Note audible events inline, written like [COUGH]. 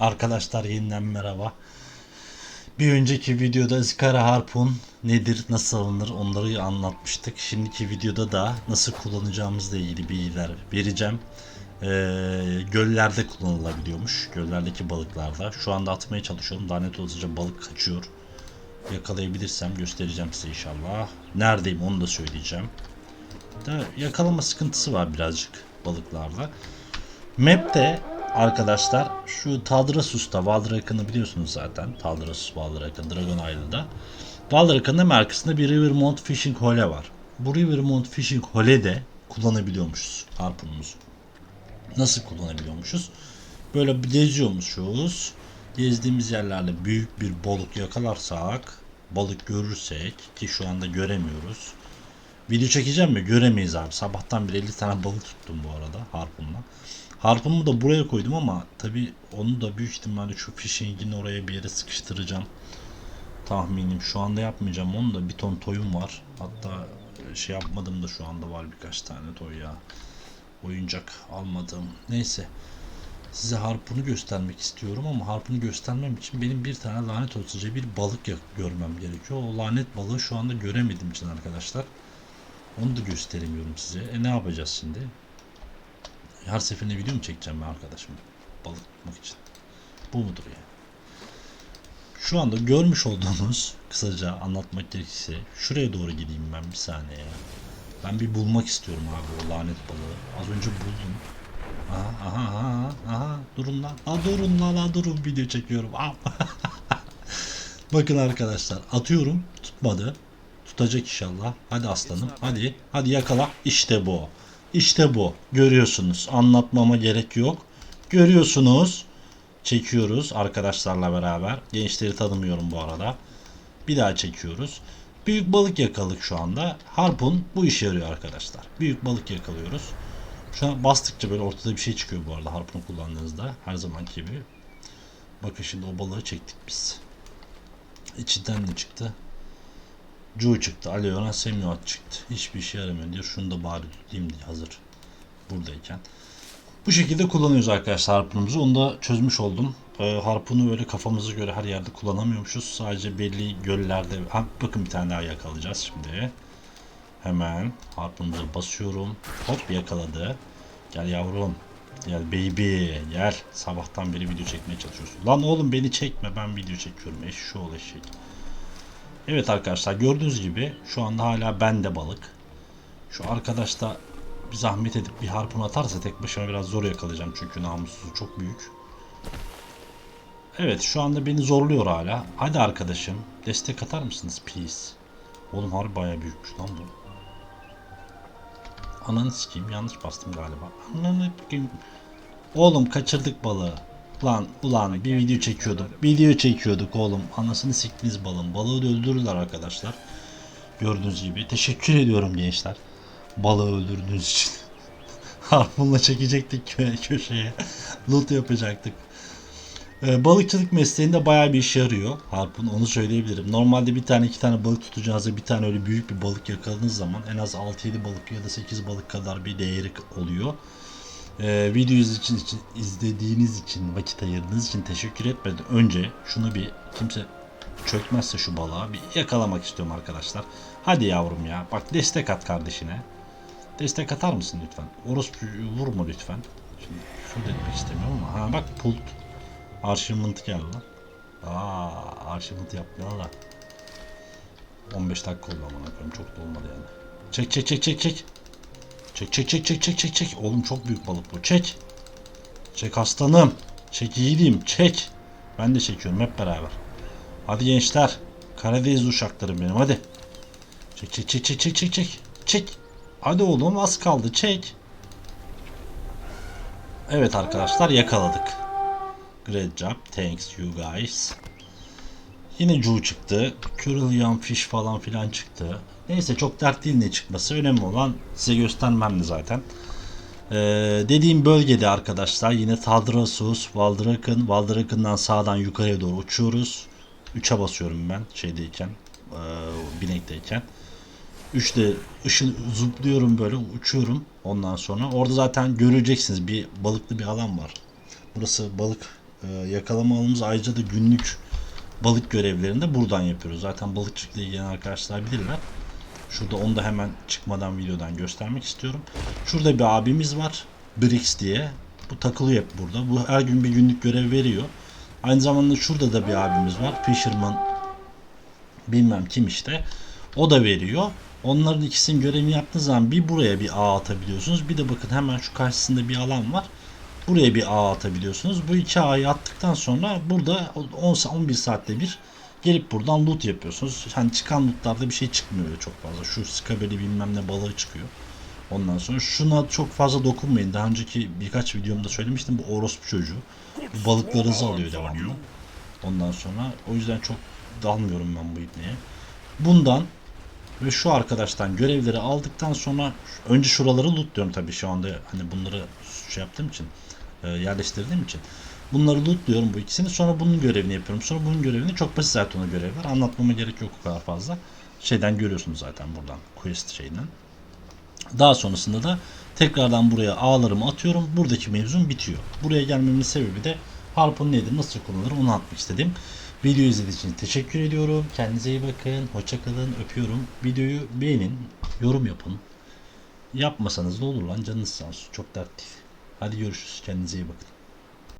Arkadaşlar yeniden merhaba. Bir önceki videoda ızgara harpun nedir, nasıl alınır onları anlatmıştık. Şimdiki videoda da nasıl kullanacağımızla ilgili bilgiler vereceğim. Ee, göllerde kullanılabiliyormuş. Göllerdeki balıklarda. Şu anda atmaya çalışıyorum. Lanet olsunca balık kaçıyor. Yakalayabilirsem göstereceğim size inşallah. Neredeyim onu da söyleyeceğim. Da yakalama sıkıntısı var birazcık balıklarda. Map'te arkadaşlar şu Taldrasus'ta Valdraken'ı biliyorsunuz zaten. Taldrasus, Valdraken, Dragon Island'da. Valdraken'ın hemen arkasında bir Rivermont Fishing Hole var. Bu Rivermont Fishing Hole'de kullanabiliyormuşuz harpunumuzu. Nasıl kullanabiliyormuşuz? Böyle geziyormuşuz. Gezdiğimiz yerlerde büyük bir balık yakalarsak, balık görürsek ki şu anda göremiyoruz. Video çekeceğim mi? Göremeyiz abi. Sabahtan beri 50 tane balık tuttum bu arada harpunla. Harpunumu da buraya koydum ama tabi onu da büyük ihtimalle şu fishing'in oraya bir yere sıkıştıracağım. Tahminim şu anda yapmayacağım onu da bir ton toyum var. Hatta şey yapmadım da şu anda var birkaç tane toy ya. Oyuncak almadım. Neyse. Size harpunu göstermek istiyorum ama harpunu göstermem için benim bir tane lanet olsunca bir balık görmem gerekiyor. O lanet balığı şu anda göremediğim için arkadaşlar. Onu da gösteremiyorum size. E ne yapacağız şimdi? Her seferinde video mu çekeceğim ben arkadaşım? Balık tutmak için. Bu mudur ya? Şu anda görmüş olduğunuz kısaca anlatmak gerekirse şuraya doğru gideyim ben bir saniye ya. Ben bir bulmak istiyorum abi o lanet balığı. Az önce buldum. Aha aha aha aha durun lan. Ha durun lan ha durun video çekiyorum. [LAUGHS] Bakın arkadaşlar atıyorum tutmadı. Tutacak inşallah. Hadi aslanım. Hadi. Hadi yakala. İşte bu. İşte bu. Görüyorsunuz. Anlatmama gerek yok. Görüyorsunuz. Çekiyoruz arkadaşlarla beraber. Gençleri tanımıyorum bu arada. Bir daha çekiyoruz. Büyük balık yakaladık şu anda. Harpun bu işe yarıyor arkadaşlar. Büyük balık yakalıyoruz. Şu an bastıkça böyle ortada bir şey çıkıyor bu arada harpunu kullandığınızda. Her zamanki gibi. Bakın şimdi o balığı çektik biz. İçinden ne çıktı? Cu çıktı. Aleona Semyot çıktı. Hiçbir işe yaramıyor diyor. Şunu da bari tutayım diye hazır. Buradayken. Bu şekilde kullanıyoruz arkadaşlar harpunumuzu. Onu da çözmüş oldum. Ee, harpunu böyle kafamıza göre her yerde kullanamıyormuşuz. Sadece belli göllerde. Ha, bakın bir tane daha yakalayacağız şimdi. Hemen harpunumuza basıyorum. Hop yakaladı. Gel yavrum. Gel baby. Gel. Sabahtan beri video çekmeye çalışıyorsun. Lan oğlum beni çekme. Ben video çekiyorum. Eşşoğlu eşek. Evet arkadaşlar gördüğünüz gibi şu anda hala bende balık. Şu arkadaş da bir zahmet edip bir harpun atarsa tek başına biraz zor yakalayacağım çünkü namussuzu çok büyük. Evet şu anda beni zorluyor hala. Hadi arkadaşım destek atar mısınız please? Oğlum harbi bayağı büyükmüş lan bu. Ananı sikeyim yanlış bastım galiba. Ananı sikeyim. Oğlum kaçırdık balığı. Lan ulan bir video çekiyorduk. Video çekiyorduk oğlum. Anasını siktiniz balın. Balığı da öldürürler arkadaşlar. Gördüğünüz gibi. Teşekkür ediyorum gençler. Balığı öldürdüğünüz için. [LAUGHS] Harpunla çekecektik kö- köşeye. [LAUGHS] Loot yapacaktık. Ee, balıkçılık mesleğinde bayağı bir işe yarıyor harpun onu söyleyebilirim. Normalde bir tane iki tane balık tutacağınızda bir tane öyle büyük bir balık yakaladığınız zaman en az 6-7 balık ya da 8 balık kadar bir değeri oluyor. Ee, videoyu için, için izlediğiniz için vakit ayırdığınız için teşekkür etmeden önce şunu bir kimse çökmezse şu balığa bir yakalamak istiyorum arkadaşlar. Hadi yavrum ya bak destek at kardeşine. Destek atar mısın lütfen? Orospu vurma lütfen. Şimdi şunu demek istemiyorum ama ha bak pult. Arşivment geldi lan. Aa, arşivment yapmıyor da. 15 dakika oldu amına koyayım çok da olmadı yani. Çek çek çek çek çek. Çek çek çek çek çek çek çek. Oğlum çok büyük balık bu. Çek. Çek aslanım. Çek yiğidim. Çek. Ben de çekiyorum hep beraber. Hadi gençler. Karadeniz uşaklarım benim hadi. Çek çek çek çek çek çek çek. Çek. Hadi oğlum az kaldı çek. Evet arkadaşlar yakaladık. Great job. Thanks you guys. Yine Cu çıktı. Curly Fish falan filan çıktı. Neyse çok dert değil ne çıkması. Önemli olan size göstermemdi zaten. Ee, dediğim bölgede arkadaşlar yine Taldrasus, Valdraken, Valdraken'dan sağdan yukarıya doğru uçuyoruz. 3'e basıyorum ben şeydeyken, e, binekteyken. 3'te ışın zıplıyorum böyle uçuyorum ondan sonra. Orada zaten göreceksiniz bir balıklı bir alan var. Burası balık e, yakalama alımız ayrıca da günlük balık görevlerini de buradan yapıyoruz. Zaten balıkçılıkla ilgilenen arkadaşlar bilirler. Şurada onu da hemen çıkmadan videodan göstermek istiyorum. Şurada bir abimiz var. Brix diye. Bu takılıyor hep burada. Bu her gün bir günlük görev veriyor. Aynı zamanda şurada da bir abimiz var. Fisherman bilmem kim işte. O da veriyor. Onların ikisinin görevini yaptığınız zaman bir buraya bir ağ atabiliyorsunuz. Bir de bakın hemen şu karşısında bir alan var. Buraya bir ağ atabiliyorsunuz. Bu iki ağı attıktan sonra burada 10 sa- 11 saatte bir gelip buradan loot yapıyorsunuz. Hani çıkan lootlarda bir şey çıkmıyor öyle çok fazla. Şu skabeli bilmem ne balığı çıkıyor. Ondan sonra şuna çok fazla dokunmayın. Daha önceki birkaç videomda söylemiştim bu orospu çocuğu. Bu balıklarınızı alıyor devamlı. Ondan sonra o yüzden çok dalmıyorum ben bu ipneye. Bundan ve şu arkadaştan görevleri aldıktan sonra önce şuraları lootluyorum tabii şu anda hani bunları şey yaptığım için e, yerleştirdiğim için. Bunları lootluyorum bu ikisini sonra bunun görevini yapıyorum. Sonra bunun görevini çok basit zaten o görevler. Anlatmama gerek yok o kadar fazla. Şeyden görüyorsunuz zaten buradan quest şeyinden. Daha sonrasında da tekrardan buraya ağlarımı atıyorum. Buradaki mevzum bitiyor. Buraya gelmemin sebebi de harpun nedir, nasıl kullanılır onu anlatmak istedim. Video izlediğiniz için teşekkür ediyorum. Kendinize iyi bakın. Hoşçakalın. Öpüyorum. Videoyu beğenin. Yorum yapın. Yapmasanız da olur lan. Canınız sağ olsun. Çok dert değil. Hadi görüşürüz. Kendinize iyi bakın.